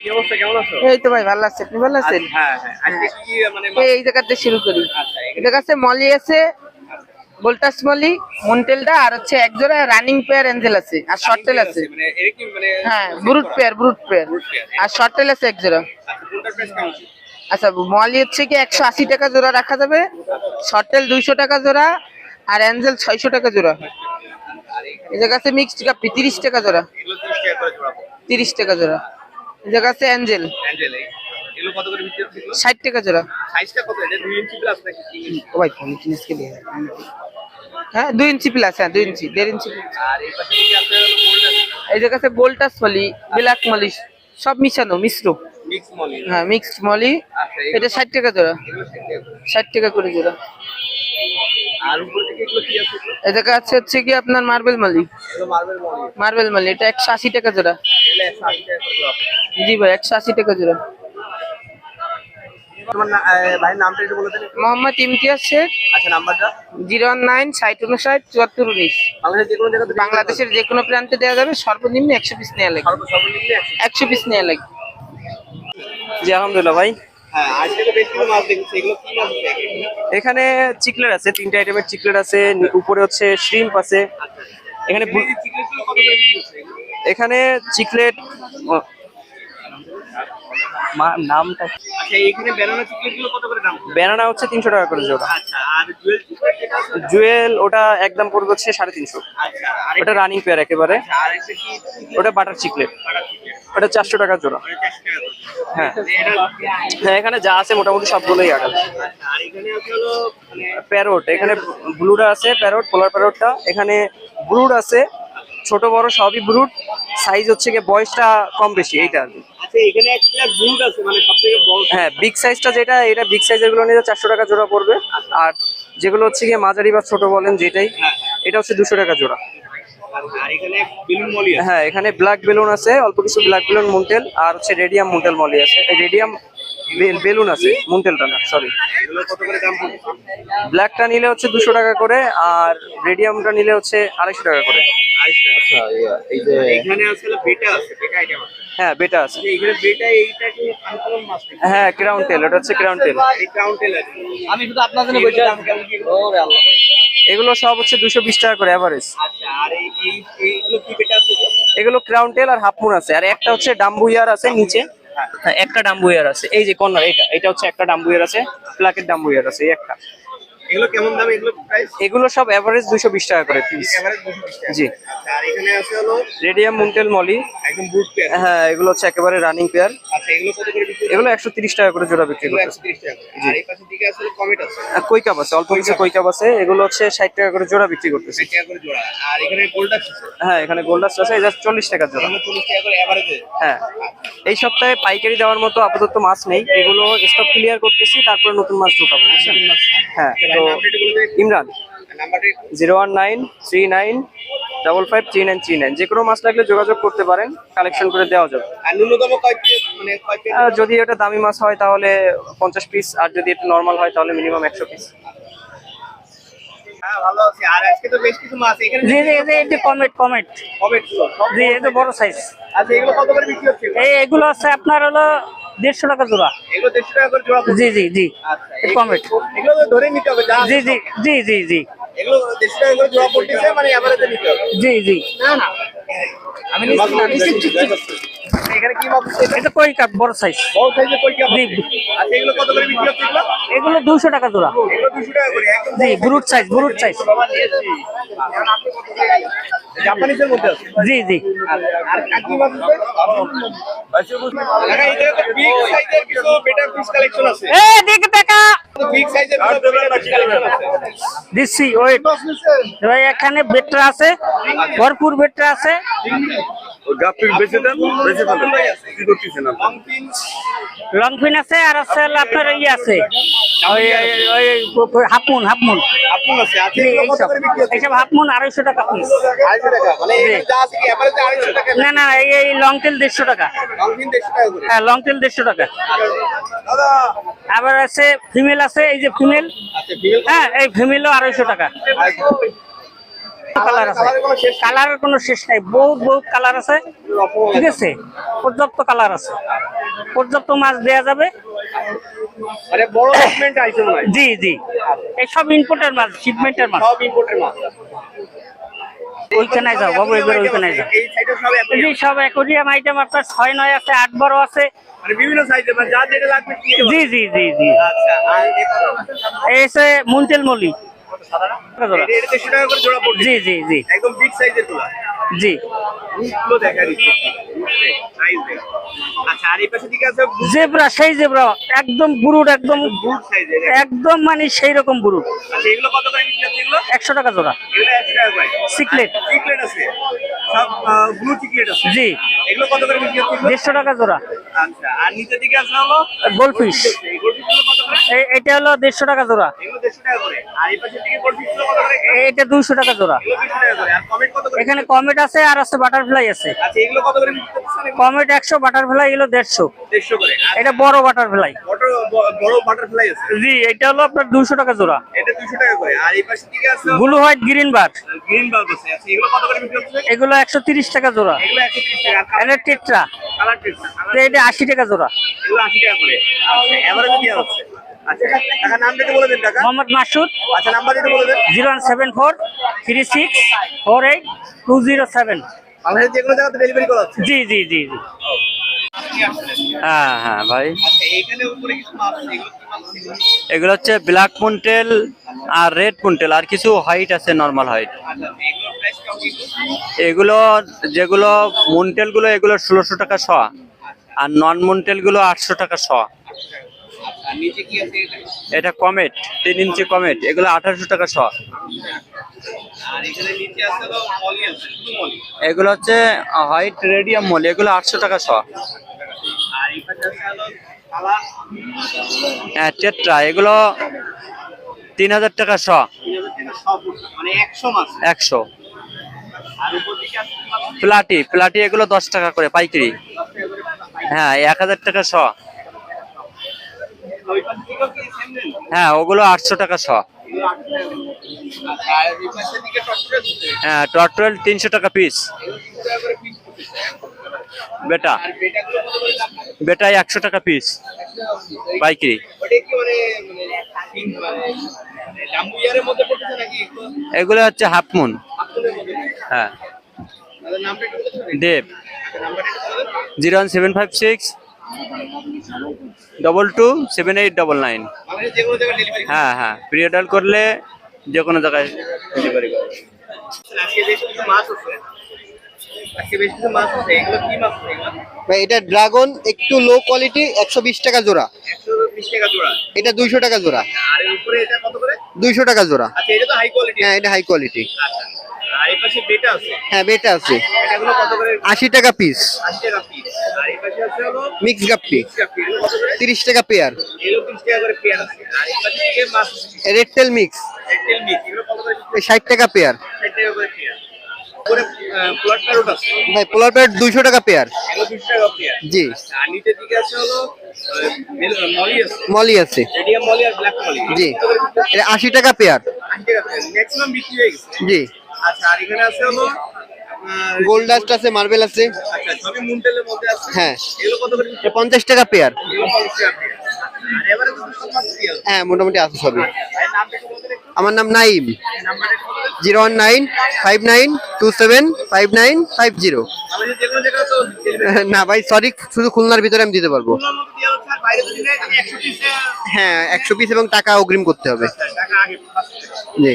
এই তো ভাই ভালো আছে। আপনি ভালো আছেন? হ্যাঁ হ্যাঁ। কি মানে এই জায়গাতে শুরু করি। আচ্ছা এখানে এটা কাছে মলি আছে মলি মন্টেলটা আর হচ্ছে রানিং পেয়ার এঞ্জেল আছে আর আছে। মানে মানে হ্যাঁ ব্রুট পেয়ার ব্রুট পেয়ার। আর আছে এক জোড়া আচ্ছা আচ্ছা মলি হচ্ছে কি একশো আশি টাকা জোড়া রাখা যাবে শর্ট টেল দুইশো টাকা জোড়া আর এঞ্জেল ছয়শো টাকা জোড়া। জায়গা আছে মিক্সড কাপি তিরিশ টাকা জোড়া। এগুলো 30 টাকা করে জোড়া। পড়বে তিরিশ টাকা জোড়া। জায়গা আছে অ্যাঞ্জেল অ্যাঞ্জেল এগুলো কত করে বিক্রি হচ্ছে? এগুলো ষাট টাকা জোড়া। সাইজটা কত? এটা 2 ইঞ্চি প্লাস নাকি 3 ইঞ্চি ও ভাই ফোন কিনিস কে লিয়ে হ্যাঁ দুই ইঞ্চি প্লাস হ্যাঁ দুই ইঞ্চি দেড় ইঞ্চি আর এই পাশে কি আছে? গোল্ড আছে? এই জায়গা আছে গোল্টাস মলি ব্ল্যাক মলি সব মিশানো মিশ্র। মিক্স মলি হ্যাঁ মিক্সড মলি আচ্ছা এটা ষাট টাকা জোড়া। 60 ষাট টাকা করে জোড়া। আর উপর থেকে এগুলো কি আছে? এগুলো? এই জায়গা আছে হচ্ছে কি আপনার মার্বেল মলি মার্বেল মলি এটা একশো আশি টাকা জোড়া। এগুলো 180 টাকা করে জোড়া। পড়বে। জি ভাই একশো আশি টাকা জোড়া। মোহাম্মদ ইমতিয়াজ শেখ। আচ্ছা জিরো নাইন ষাট উনষাট চুয়াত্তর উনিশ। বাংলাদেশের যে কোনো প্রান্তে দেওয়া যাবে সর্বনিম্ন একশো পিস নেওয়া লাগবে। সর্ব সর্বনিম্ন 100 একশো পিস নেওয়া লাগবে। জি আলহামদুলিল্লাহ ভাই। হ্যাঁ এখানে চিকলেট আছে তিনটা আইটেমের চিকলেট আছে উপরে হচ্ছে শ্রিম্প আছে। এখানে এখানে চিকলেট নামটা আচ্ছা ব্যানানা হচ্ছে তিনশো টাকা করে জোড়া। আচ্ছা জুয়েল ওটা একদম পড়বে হচ্ছে সাড়ে তিনশো। আচ্ছা ওটা রানিং পেয়ার একেবারে। ওটা বাটার চিকলেট চিকলেট ওটা চারশো টাকা জোড়া। ওটা 400 টাকা করে হ্যাঁ। হ্যাঁ এখানে যা আছে মোটামুটি সবগুলোই মানে প্যারোট এখানে ব্লুটা আছে প্যারোট পোলার প্যারোটটা। এখানে ব্রুড আছে ছোট বড় সবই ব্রুড সাইজ হচ্ছে গিয়ে বয়সটা কম বেশি এইটা আর কি। আচ্ছা মানে হ্যাঁ বিগ সাইজটা যেটা এটা বিগ সাইজেরগুলো নিলে চারশো টাকা জোড়া পড়বে। আর যেগুলো হচ্ছে গিয়ে মাঝারি বা ছোট বলেন যেটাই এটা হচ্ছে দুশো টাকা জোড়া। আর এখানে বেলুন মলি আছে? হ্যাঁ এখানে ব্ল্যাক বেলুন আছে অল্প কিছু ব্ল্যাক বেলুন মুন্টেল আর হচ্ছে রেডিয়াম মুন্টেল মলি আছে। রেডিয়াম বেলুন আছে মুন্টেলটা না সরি এগুলো কত করে দাম পড়ছে ব্ল্যাকটা নিলে হচ্ছে দুশো টাকা করে আর রেডিয়ামটা নিলে হচ্ছে আড়াইশো টাকা করে। আচ্ছা এই যে এখানে আছে হলো বেটা আছে বেটা আইটেম আছে। হ্যাঁ বেটা আছে। আচ্ছা, এখানে বেটা এইটা কি আনকমন মাছ নাকি? হ্যাঁ ক্রাউন টেল ওটা হচ্ছে ক্রাউন টেল এই কাউন্টেল আছে। আমি শুধু আপনার জন্য এগুলো সব হচ্ছে দুশো বিশ টাকা করে অ্যাভারেজ আচ্ছা এগুলো ক্রাউন টেল আর হাফমুন আছে। আর একটা হচ্ছে ডাম্বুইয়ার আছে নিচে। হ্যাঁ। একটা ডাম্বুইয়ার আছে। এই যে কর্নার এটা এটা হচ্ছে একটা ডাম্বুইয়ার আছে প্লাকের ডাম্বুইয়ার আছে এই একটা। এগুলো কেমন দাম? এগুলো প্রাইস এগুলো সব এভারেজ দুশো বিশ টাকা করে পিস এভারেজ 220 টাকা জি। আচ্ছা আর এখানে আছে হলো রেডিয়াম মুন্টেল মলি একদম বুট পেয়ার হ্যাঁ এগুলো হচ্ছে একেবারে রানিং পেয়ার আচ্ছা এগুলো কত করে বিক্রি এগুলো একশো তিরিশ টাকা করে জোড়া বিক্রি এগুলো 130 টাকা। আর এই পাশে দিকে আছে কমেট আছে। কৈকাপ আছে অল্প কিছু কৈকাপ আছে। এগুলো হচ্ছে ষাট টাকা করে জোড়া বিক্রি করতেছে। 60 টাকা করে জোড়া। আর এখানে গোল্ড আছে? হ্যাঁ এখানে গোল্ডাস আছে এটা চল্লিশ টাকা জোড়া। 40 টাকা করে এভারেজে হ্যাঁ এই সপ্তাহে পাইকারি দেওয়ার মতো আপাতত মাছ নেই। এগুলো স্টক ক্লিয়ার করতেছি তারপরে নতুন মাছ ঢোকাবো বুঝছেন? হ্যাঁ তো Imran zero one nine three nine double five three nine three nine. যে কোনো মাছ লাগলে যোগাযোগ করতে পারেন কালেকশন করে দেওয়া যাবে। মানে কয় পিস আর যদি এটা দামি মাছ হয় তাহলে পঞ্চাশ পিস আর যদি একটু নর্মাল হয় তাহলে মিনিমাম একশো পিস হ্যাঁ এটি আচ্ছা এগুলো কত করে বিক্রি হচ্ছে? এই এগুলো আছে আপনার হলো দেড়শো টাকা জোড়া। জি জি জি। কমেট যা জি জি জি জি জি। মানে জি জি। আমি এখানে কি মাছ এটা কই কাপ বড় সাইজ বড় সাইজের কই কি জি। আচ্ছা এগুলো কত করে বিক্রি হচ্ছে এগুলো? এগুলো দুশো টাকা জোড়া। এগুলো দুশো টাকা করে একদম জি ব্রুট সাইজ ব্রুট সাইজ জাপানিজের মধ্যে আছে? জি জি। আর আর কি মাছ আছে দেখা এই জায়গায় তো বিগ সাইজের কিছু বেটার পিস কালেকশন আছে। এ দিকে দেখা। দিচ্ছি ভাই এখানে বেটরা আছে ভরপুর বেটরা আছে। বেঁচে দেন বেঁচে ফেলেন। কি করতেছেন আপনি? লং লং ফিন আছে আর আছে আপনার ইয়ে আছে। Half moon half moon. এইসব। আড়াইশো টাকা পিস। মানে না না এই লং দেড়শো টাকা। টাকা হ্যাঁ লং টেল দেড়শো টাকা। আবার আছে ফিমেল আছে এই যে ফিমেল। আচ্ছা হ্যাঁ এই ফিমেলও আড়াইশো টাকা। কালার আছে। কালারের কোনো শেষ নাই। বহুত বহুত কালার আছে। ঠিক আছে? পর্যাপ্ত কালার আছে। পর্যাপ্ত মাছ দেয়া যাবে। জি জি। এই সব ইম্পোর্টের মাছ শিপমেন্টের মাছ। সব ইম্পোর্টের মাছ। ওইখানে যাও বাবু এবার ওইখানে যাও। এই সব একই জি সব অ্যাকোরিয়াম আইটেম আপনার ছয় নয় আছে আট বারো আছে। মানে বিভিন্ন সাইজে যা যেটা লাগবে জি জি জি জি। আচ্ছা মুন্টেল মলি জি জি জি। একদম বিগ সাইজেরগুলো জি। আচ্ছা জেব্রা সেই জেব্রা একদম বুরুট একদম একদম মানে সেই রকম বুরুট। আচ্ছা একশো টাকা জোড়া। সিকলেট জি? দেড়শো টাকা জোড়া। আচ্ছা আর নিচের দিকে আছে হলো? গোলফিশ এই গোলফিশগুলো কত করে এটা হলো দেড়শো টাকা জোড়া। এটা দুইশো টাকা জোড়া। এখানে কমেট আছে আর আছে বাটারফ্লাই আছে। আচ্ছা কমেট একশো বাটারফ্লাই এগুলো দেড়শো। এটা বড় বাটারফ্লাই। জি এটা হলো আপনার দুশো টাকা জোড়া। ব্লু হোয়াইট গ্রিন আছে আচ্ছা এগুলো একশো তিরিশ টাকা জোড়া। এটা টেট্রা। এটা আশি টাকা জোড়া। এগুলো আশি টাকা করে। আচ্ছা মোহাম্মদ মাসুদ। আচ্ছা zero one seven four three six four eight two zero seven. জি জি জি জি। হ্যাঁ হ্যাঁ ভাই। এগুলো হচ্ছে ব্ল্যাক মুন্টেল আর রেড মুন্টেল আর কিছু হোয়াইট আছে নর্মাল হোয়াইট এগুলো? যেগুলো মুন্টেলগুলো এগুলো ষোলোশো টাকা শ আর নন মুন্টেলগুলো আটশো টাকা শ এটা? কমেট তিন ইঞ্চি কমেট এগুলো আঠারোশো টাকা শ। এগুলো হচ্ছে হোয়াইট রেডিয়াম মল এগুলো আটশো টাকা শ। হ্যাঁ টেট্রা এগুলো তিন হাজার টাকা শ। মানে একশো? প্লাটি প্লাটি এগুলো দশ টাকা করে পাইকারি। হ্যাঁ এক হাজার টাকা শ ওই পাশে দিকেও কি same রেঞ্জ? হ্যাঁ ওগুলো আটশো টাকা শ। হ্যাঁ টর্টুয়েল তিনশো টাকা পিস। বেটা? বেটাই একশো টাকা পিস পাইকারি এগুলো হচ্ছে হাফ মুন আত্মনের মধ্যে হ্যাঁ? দেব। Zero one seven five six, double two, seven eight double nine বাংলাদেশে যে কোনো জায়গায় ডেলিভারি হ্যাঁ প্রি প্রিয়ডাল করলে যে কোনো জায়গায় ডেলিভারি করে। আজকে বেশ কিছু মাছ আছে। আজকে বেশ কিছু মাছ আছে। এগুলো কি মাছ আছে? এগুলো ভাই এটা ড্রাগন একটু লো কোয়ালিটি একশো বিশ টাকা জোড়া। এটা দুইশো টাকা জোড়া। আর এর উপরে এটা কত করে? দুইশো টাকা জোড়া। আচ্ছা এটা তো হাই কোয়ালিটি হ্যাঁ এটা হাই কোয়ালিটি আচ্ছা। আর এই পাশে বেটা আছে? হ্যাঁ বেটা আছে। এটাগুলো কত করে? আশি টাকা পিস মিক্স গাপ্পি তিরিশ টাকা পেয়ার। এগুলো তিরিশ টাকা করে পেয়ার আছে। আর এই মাছ আছে রেড টেল মিক্স ষাট টাকা পেয়ার। ভাই পোলার প্যারেট দুইশো টাকা পেয়ার। জি। আর নিচের দিকে আছে হলো মলি আছে। মলি আছে। রেডিয়াম মলি আর ব্ল্যাক মলি জি। এটা আশি টাকা পেয়ার। আশি টাকা ম্যাক্সিমাম বিক্রি হয়ে গেছে। জি। আচ্ছা আর এখানে আছে হলো গোল্ড ডাস্ট আছে মার্বেল আছে। আচ্ছা মধ্যে আছে? হ্যাঁ। পঞ্চাশ টাকা পেয়ার হ্যাঁ মোটামুটি আছে সবই। একটু। আমার নাম Naim. Zero one nine five nine two seven five nine five zero. না ভাই সরি শুধু খুলনার ভিতরে আমি দিতে পারব। হ্যাঁ একশো পিস এবং টাকা অগ্রিম করতে হবে। টাকা। জি।